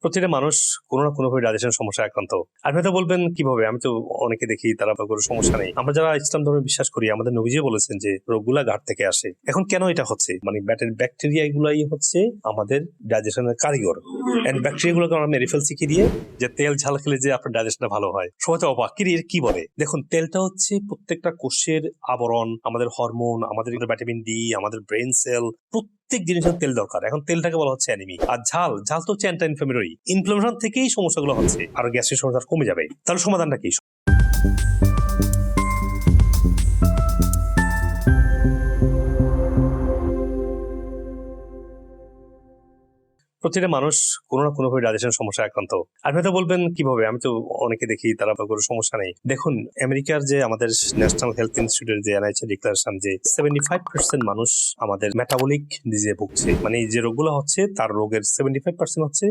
প্রতিটা মানুষ কোনো না কোনোভাবে ডাইজেশন সমস্যা আক্রান্ত। আপনি হয়তো বলবেন, কীভাবে? আমি তো অনেকে দেখি তারা কোনো সমস্যা নেই। আমরা যারা ইসলাম ধর্মে বিশ্বাস করি, আমাদের নবীজি বলেছেন যে, রোগগুলা ঘাট থেকে আসে। এখন কেন এটা হচ্ছে? মানে ব্যাটের ব্যাকটেরিয়া গুলাই হচ্ছে আমাদের ডাইজেশনের কারিগর। এন্ড ব্যাকটেরিয়া গুলোকে আমরা মেরে ফেলছি কি দিয়ে? যে তেল ঝাল খেলে যে আপনার ডাইজেশনটা ভালো হয়। সবাই তো অবাক, কি কি বলে? দেখুন, তেলটা হচ্ছে প্রত্যেকটা কোষের আবরণ, আমাদের হরমোন, আমাদের ভিটামিন ডি, আমাদের ব্রেন সেল, প্রত্যেক জিনিসের তেল দরকার। এখন তেলটাকে বলা হচ্ছে অ্যানিমি আর ঝাল ঝাল তো হচ্ছে অ্যান্টা ইনফ্লামেটরি ইনফ্লামেশন থেকেই সমস্যাগুলো হচ্ছে। আর গ্যাসের সমস্যা কমে যাবে। তাহলে সমাধানটা কি? প্রতিটা মানুষ কোনো না কোনোভাবে ডাইজেশন সমস্যা আক্রান্ত। আর হয়তো বলবেন, কীভাবে? আমি তো অনেকে দেখি, তারা কোনো সমস্যা নেই। দেখুন, আমেরিকার যে আমাদের ন্যাশনাল হেলথ ইনস্টিটিউটের যে এনআইসি ডিক্লারেশন, যে সেভেন্টি ফাইভ পার্সেন্ট মানুষ আমাদের মেটাবলিক ডিজে ভুগছে। মানে যে রোগগুলো হচ্ছে, তার রোগের সেভেন্টি ফাইভ পার্সেন্ট হচ্ছে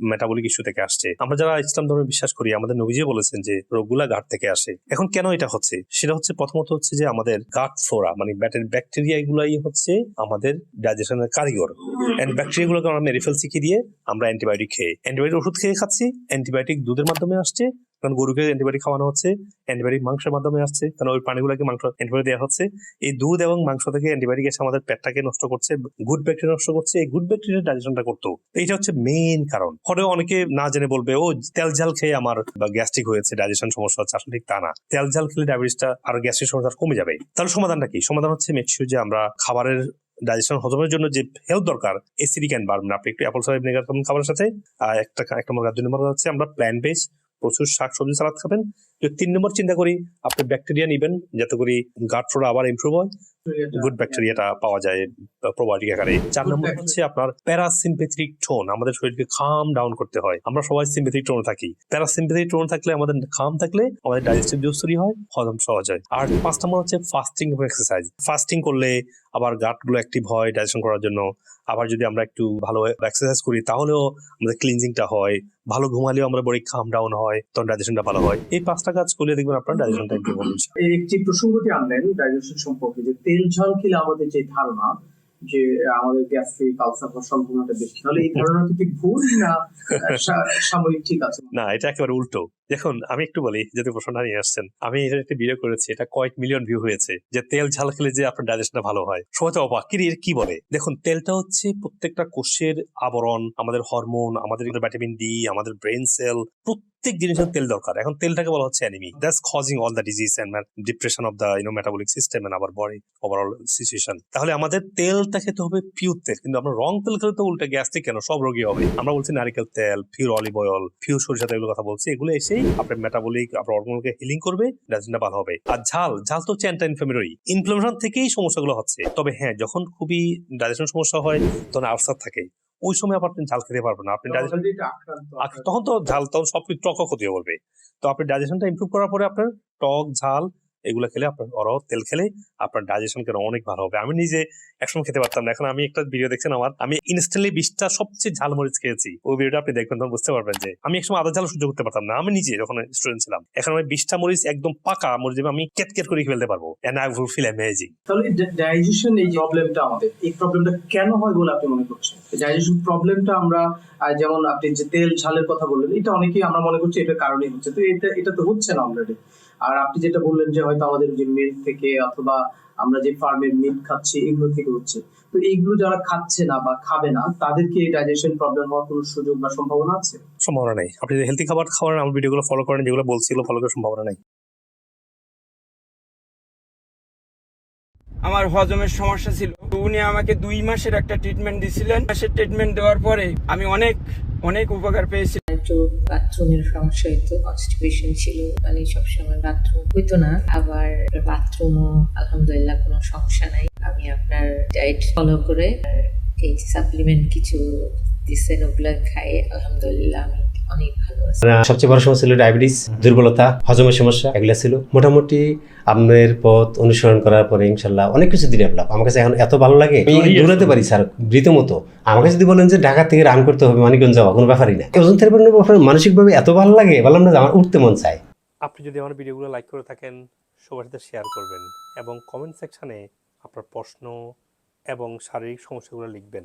মেটাবলিক ইস্যু থেকে আসছে। আমরা যারা ইসলাম ধর্মে বিশ্বাস করি, আমাদের নবীজি বলেছেন যে রোগগুলা গাট থেকে আসে। এখন কেন এটা হচ্ছে? সেটা হচ্ছে প্রথমত হচ্ছে যে আমাদের গাট ফ্লোরা মানে ব্যাটের ব্যাকটেরিয়া এগুলাই হচ্ছে আমাদের ডাইজেশনের কারিগর। অ্যান্ড ব্যাকটেরিয়া গুলোকে আমরা মেরে ফেলছি কি দিয়ে? আমরা অ্যান্টিবায়োটিক খেয়ে। অ্যান্টিবায়োটিক ওষুধ খেয়ে খাচ্ছি অ্যান্টিবায়োটিক দুধের মাধ্যমে আসছে কারণ গরুকে অ্যান্টিবায়োটিক খাওয়ানো হচ্ছে অ্যান্টিবায়োটিক মাংসের মাধ্যমে আসছে, কারণ ওই প্রাণীগুলোকে মাংস অ্যান্টিবায়োটিক দেওয়া হচ্ছে। এই দুধ এবং মাংস থেকে অ্যান্টিবায়োটিক এসে আমাদের পেটটাকে নষ্ট করছে গুড ব্যাকটেরিয়া নষ্ট করছে, এই গুড ব্যাকটেরিয়া ডাইজেশনটা করতো এইটা হচ্ছে মেইন কারণ। পরে অনেকে না জেনে বলবে, ও, তেল ঝাল খেয়ে আমার গ্যাস্ট্রিক হয়েছে ডাইজেশন সমস্যা হচ্ছে। আসলে ঠিক তা না। তেল ঝাল খেলে ডায়াবেটিসটা আর গ্যাস্ট্রিক সমস্যা কমে যাবে। তাহলে সমাধানটা কি? সমাধান হচ্ছে মেকশিওর যে আমরা খাবারের ডাইজেশন হজমের জন্য যে হেলথ দরকার এসিডিক এনভায়রনমেন্ট আপনি একটু অ্যাপল ভিনেগার খাবেন খাবারের সাথে একটা একটা নম্বর দুই নম্বর হচ্ছে আমরা প্ল্যান্ট বেস প্রচুর শাক সবজি সালাদ খাবেন। তো তিন নম্বর চিন্তা করি আপনি ব্যাকটেরিয়া নিবেন যাতে করে গাট ফ্লোরা আবার ইমপ্রুভ হয়। গুড ব্যাকটেরিয়াটা পাওয়া যায় প্রোবায়োটিক আকারে। চার নম্বর হচ্ছে আপনার প্যারাসিম্পেথিক টোন আমাদের শরীরকে খাম ডাউন করতে হয়। আমরা সবাই সিম্পেথিক টোন থাকি। প্যারাসিম্পেথিক টোন থাকলে আমাদের খাম থাকলে আমাদের ডাইজেস্টিভ জুস তৈরি হয় হজম সহজ হয়। আর পাঁচ নম্বর হচ্ছে ফাস্টিং এক্সারসাইজ ফাস্টিং করলে আবার গাটগুলো অ্যাক্টিভ হয় ডাইজেশন করার জন্য। আবার যদি আমরা একটু ভালো এক্সারসাইজ করি তাহলেও আমাদের ক্লিনজিংটা হয় ভালো ঘুমালেও আমরা বডি খাম ডাউন হয় তখন ডাইজেশনটা ভালো হয়। এই পাঁচটা কাজ করলে দেখবেন আপনার ডাইজেশনটা একটু ভালো একটি প্রসঙ্গটি আনলেন ডাইজেশন সম্পর্কে যে তেল ঝাল খেলে আমাদের যে ধারণা যে আমাদের সম্ভাবনাটা বেশি। তাহলে এই কি ভুল না সাময়িক ঠিক আছে। না, এটা একেবারে উল্টো। দেখুন, আমি একটু বলি যদি প্রশ্নটা নিয়ে আসছেন, আমি এটা একটা ভিডিও করেছি, এটা কয়েক মিলিয়ন ভিউ হয়েছে, যে তেল ঝাল খেলে যে আপনার ডাইজেশনটা ভালো হয়। সবাই তো এর কি বলে? দেখুন, তেলটা হচ্ছে প্রত্যেকটা কোষের আবরণ, আমাদের হরমোন আমাদের ভিটামিন ডি আমাদের ব্রেন সেল জিনিসের তেল দরকার। এখন তেলটাকে বলা হচ্ছে enemy that's causing all the disease and depression of the you know metabolic system and আবার বডি ওভারঅল সিচুয়েশন তাহলে আমাদের তেলটা খেতে হবে পিওর তেল। কিন্তু আমরা রং তেল খেলে তো উল্টে গ্যাস্ট্রিক কেন? সব রোগী হবে। আমরা বলছি নারিকেল তেল পিওর অলিভ অয়েল পিওর সরিষা তেলের কথা বলছি। এগুলো এসেই আপনার মেটাবলিক আপনার অর্গনকে হিলিং করবে ডাইজেশনটা ভালো হবে। আর ঝাল ঝাল তো হচ্ছে অ্যান্টি ইনফ্লামেটরি ইনফ্লামেশন থেকেই সমস্যাগুলো হচ্ছে। তবে হ্যাঁ যখন খুবই ডাইজেশন সমস্যা হয়, তখন আলসার থাকে। ওই সময় আবার আপনি ঝাল খেতে পারবেন না। আপনি ডাইজেশন আর তখন তো ঝাল তখন সব টক ক্ষতি করবে। তো আপনি ডাইজেশনটা ইমপ্রুভ করার পরে আপনার টক ঝাল এগুলো খেলে আপনার অরহ তেল খেলে আপনার ডাইজেশন কেন অনেক ভালো হবে। আমি নিজে একসময় খেতে পারতাম না। এখন আমি একটা ভিডিও দেখছেন আমার, আমি ইনস্ট্যান্টলি বিশটা সবচেয়ে ঝাল মরিচ খেয়েছি। ওই ভিডিওটা আপনি দেখবেন, তখন বুঝতে পারবেন যে আমি একসময় আদা ঝাল সহ্য করতে পারতাম না। আমি নিজে যখন স্টুডেন্ট ছিলাম, এখন আমি বিশটা মরিচ একদম পাকা মরিচ আমি কেট কেট করে ফেলতে পারব। And I will feel amazing তাহলে ডাইজেশন এই প্রবলেমটা আমাদের, এই প্রবলেমটা কেন হয় বলে আপনি মনে করছেন? ডাইজেশন প্রবলেমটা আমরা যেমন আপনি যে তেল ঝালের কথা বললেন, এটা অনেকেই আমরা মনে করছি এটার কারণেই হচ্ছে। তো এটা এটা তো হচ্ছে না অলরেডি আর আপনি যেটা বললেন যে হয়তো আমাদের যে মিল্ক থেকে অথবা আমরা যে ফার্মের মিট খাচ্ছি এগুলো থেকে হচ্ছে। তো এইগুলো যারা খাচ্ছে না বা খাবে না তাদেরকে ডাইজেশন প্রবলেম হওয়ার কোনো সুযোগ বা সম্ভাবনা আছে? সম্ভাবনা নেই। আপনি যদি হেলদি খাবার খাওয়ার আমার ভিডিওগুলো ফলো করেন যেগুলো বলছিল ফলো করার সম্ভাবনা নেই। আমার হজমের সমস্যা ছিল। উনি আমাকে দুই মাসের একটা ট্রিটমেন্ট দিছিলেন। মাসের ট্রিটমেন্ট দেওয়ার পরে আমি অনেক অনেক উপকার পেয়েছি। একটু বাথরুমের সমস্যা হইতো কনস্টিপেশন ছিল। মানে সবসময় বাথরুম হইতো না। আবার বাথরুমও আলহামদুলিল্লাহ কোনো সমস্যা নাই। আমি আপনার ডায়েট ফলো করে এই সাপ্লিমেন্ট কিছু দিচ্ছেন ওগুলো খাই। আলহামদুলিল্লাহ আমি অনেক ভালো আছি। সবচেয়ে বড় সমস্যা ছিল ডায়াবেটিস দুর্বলতা হজমের সমস্যা এগুলো ছিল। মোটামুটি আপনার পথ অনুসরণ করার পরে ইনশাল্লাহ অনেক কিছু ডেভেলপ আমার কাছে এখন এত ভালো লাগে আমি দৌড়াতে পারি স্যার রীতিমতো। আমাকে যদি বলেন যে ঢাকা থেকে রান করতে হবে মানিকগঞ্জ যাওয়া কোনো ব্যাপারই না। ওজন থেরাপির ব্যাপারে মানসিকভাবে এত ভালো লাগে বললাম না আমার উঠতে মন চায়। আপনি যদি আমার ভিডিওগুলো লাইক করে থাকেন সবার সাথে শেয়ার করবেন এবং কমেন্ট সেকশনে আপনার প্রশ্ন এবং শারীরিক সমস্যাগুলো লিখবেন।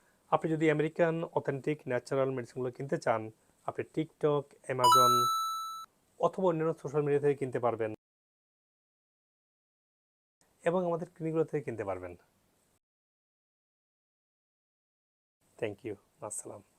আপনি যদি আমেরিকান অথেন্টিক ন্যাচারাল মেডিসিনগুলো কিনতে চান, আপনি টিকটক অ্যামাজন অথবা অন্যান্য সোশ্যাল মিডিয়া থেকে কিনতে পারবেন। এবং আমাদের ক্লিনিকগুলো থেকে কিনতে পারবেন। থ্যাংক ইউ আসসালাম।